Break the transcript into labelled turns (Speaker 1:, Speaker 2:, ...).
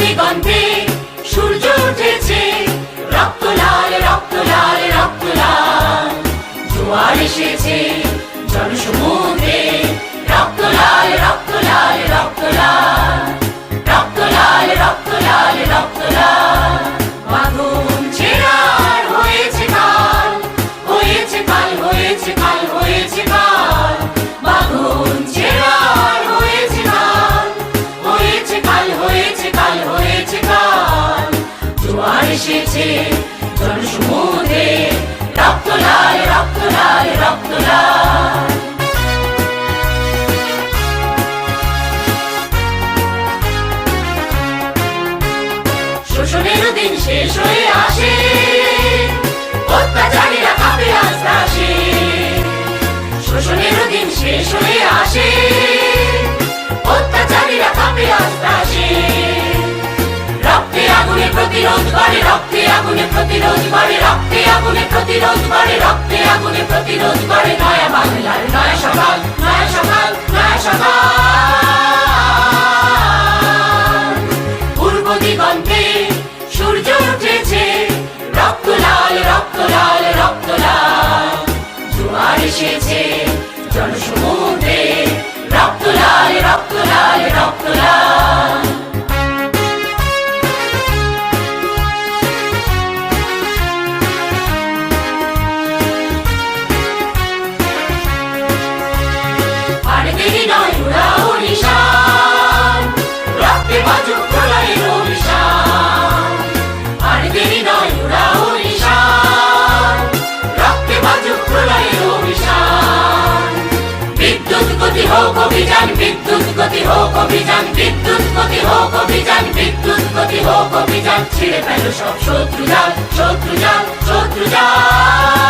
Speaker 1: দিগন্তে এসেছে। জনসমুদ্রে শোষণের দিন শেষ হয়ে আসে। অত্যাচারীরা কাপে আস্তে আসে। শোষণের দিন শেষ হয়ে প্রতিরোধ করে রক্তে আগুনে প্রতিরোধ করে রক্তে আগুনে প্রতিরোধ করে রক্তে আগুনে প্রতিরোধ করে নয়া বাংলার নয়া সকাল নয়া সকাল নয়া সকাল পূর্ব দিগন্তে সূর্য উঠেছে, রক্ত লাল রক্ত লাল রক্ত লাল। জোয়ার এসেছে, জনসমুদ্রে রক্ত লাল রক্ত লাল। অভিযান, বিদ্যুৎ গতি হোক অভিযান, বিদ্যুৎ গতি হোক অভিযান, বিদ্যুৎ গতি হোক অভিযান। ছিঁড়ে ফেলো সব শত্রু যান শত্রু যান শত্রু জাল